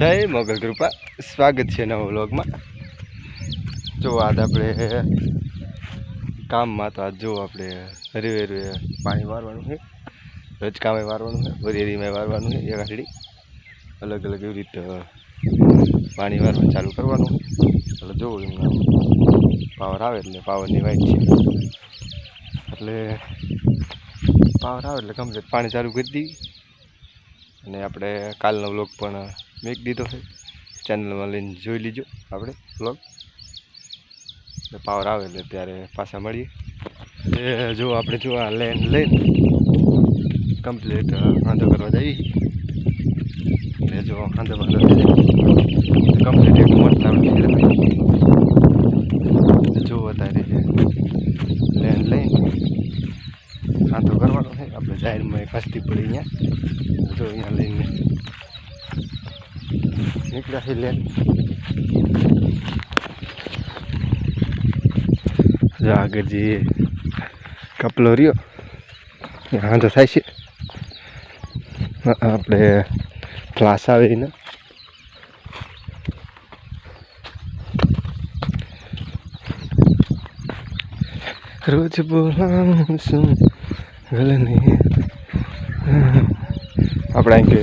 જય મોગલ કૃપા. સ્વાગત છે નવા વ્લોગમાં. જો આજ આપણે કામમાં તો આજ જો આપણે હરવે હરવે પાણી વારવાનું છે. રજકામે વારવાનું છે વરિયરીમાં વારવાનું છે એ આંટડી અલગ અલગ એવી રીતે પાણી વારવાનું ચાલુ કરવાનું એટલે જોવું એમને પાવર આવે એટલે પાવરની વાઇટ છે. એટલે પાવર આવે એટલે કમ્પ્લીટ પાણી ચાલુ કરી દીધી. અને આપણે કાલનો વ્લોગ પણ મેક દીધો છે. ચેનલમાં લઈને જોઈ લીજો આપણે બ્લોગ પાવર આવે એટલે ત્યારે પાછા મળીએ. એ જો આપણે જો આ લેન લઈને કમ્પ્લીટ વાંધો કરવા જઈએ. એટલે જો વાંધો વાંધો કમ્પ્લીટ એક મોટ લાવડી જો અત્યારે લેન લઈને વાંધો કરવાનો છે. આપણે જાહેરમાં એક હસ્તી પડી અહીંયા. જો અહીંયા લઈને નીકળ્યા છે લેન જો આગળ જે કપલો રહ્યો એ તો થાય છે આપણે ક્લાસ આવે એને રોજ બોલાવું છું ગલને આપણે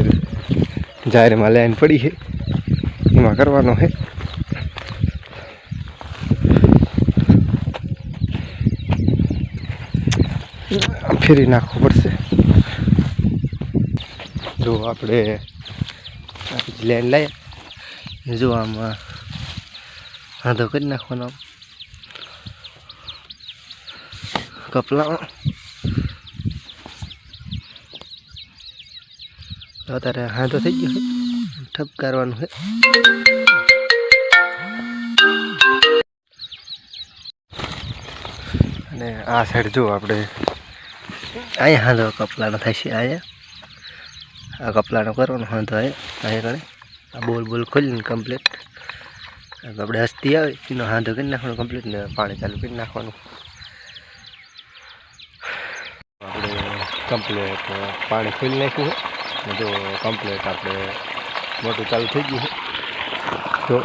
જાહેરમાં લાઈન પડી છે એમાં કરવાનો છે ફેરી નાખવું પડશે જો આપણે લેન્ડ લાવીએ જો આમાં હાંધો કરી નાખવાનો. કપલામાં અત્યારે હાંધો થઈ ગયો ઠપકારવાનું છે. અને આ સાઈડ જો આપણે અહીંયા હાંધો કપલાનો થાય છે અહીંયા. આ કપલાનો કરવાનો હાંધો અહીંયા અહીંયા આ બોલ બોલ ખોલીને કમ્પ્લીટ આપણે હસ્તી આવે એનો હાંધો કરી નાખવાનો કમ્પ્લીટ ને પાણી ચાલુ કરી નાખવાનું. આપણે કમ્પ્લીટ પાણી ખોલી નાખ્યું જો કમ્પ્લીટ આપણે મોટું ચાલુ થઈ ગયું છે. જો.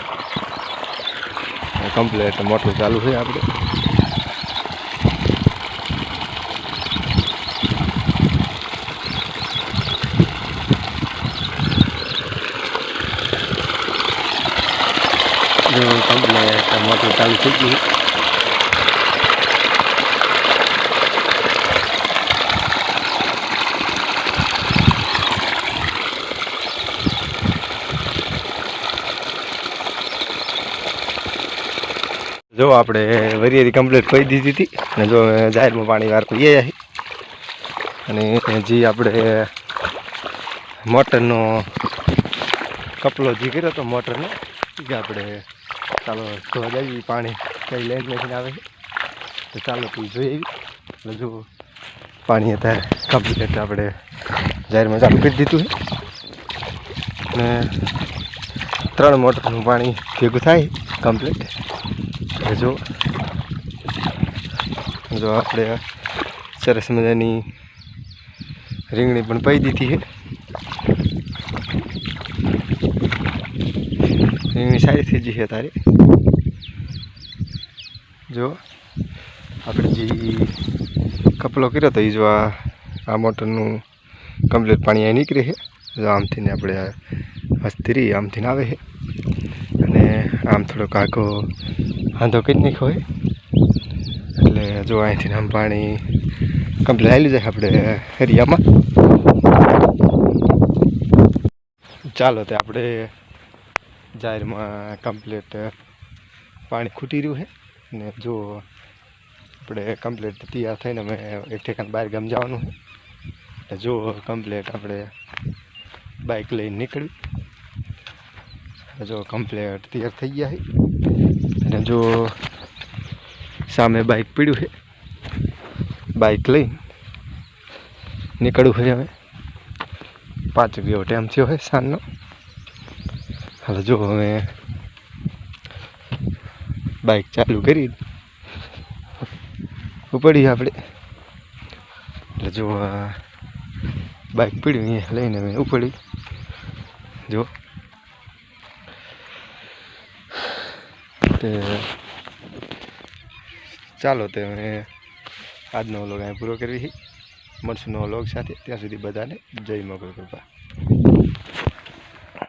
કમ્પ્લેટ મોટું ચાલુ છે આપણે. કમ્પ્લેટ મોટું ચાલુ થઈ ગયું જો આપણે વરિયેરી કમ્પ્લીટ કરી દીધી હતી. અને જો જાહેરમાં પાણી વાર પીએ અને જે આપણે મોટરનો કપલો જે કર્યો હતો મોટરનો જે આપણે ચાલો જોવા જઈએ પાણી કઈ લેન્ડ નથી આવે તો ચાલો તું જોઈએ એટલે જો પાણી અત્યારે કમ્પ્લીટ આપણે જાહેરમાં ચાલુ કરી દીધું અને ત્રણ મોટરનું પાણી ભેગું થાય કમ્પ્લીટ એટલે જો. જો આપણે સરસ મજાની રીંગણી પણ પાઈ દીધી છે. રીંગણી સારી થઈ ગઈ છે તારે. જો, આપણે જે કપલો કર્યો હતો એ જો આ આ મોટરનું કમ્પ્લીટ પાણી અહીં નીકળે છે. જો આમથી આપણે હસ્તીરી આમથી આવે છે. અને આમ થોડોક આખો વાંધો કેટલીક હોય એટલે જો અહીંથી આમ પાણી કમ્પ્લીટ આવી જાય આપણે એરિયામાં. ચાલો તે આપણે જાહેરમાં કમ્પ્લીટ પાણી ખૂટી રહ્યું છે. ને જો આપણે કમ્પ્લીટ તૈયાર થઈને અમે એક ઠેકાને બહાર ગામ જવાનું છે. એટલે જો કમ્પ્લીટ આપણે બાઇક લઈને નીકળ્યું. જો કમ્પ્લીટ તૈયાર થઈ ગયા છે. અને જો સામે બાઇક પીડ્યું છે. બાઇક લઈ નીકળવું છે હવે. પાંચ જેવો ટાઈમ થયો હોય સાંજનો. હવે જો હવે બાઇક ચાલુ કરી. ઉપડી આપણે. એટલે જો બાઇક પીડ્યું અહીંયા લઈને અમે ઉપડી. જો તે ચાલો તે આજનો વ્લોગ અહીં પૂરો કરવી મળશું નવો વ્લોગ સાથે. ત્યાં સુધી બધાને જય મોગલ કૃપા.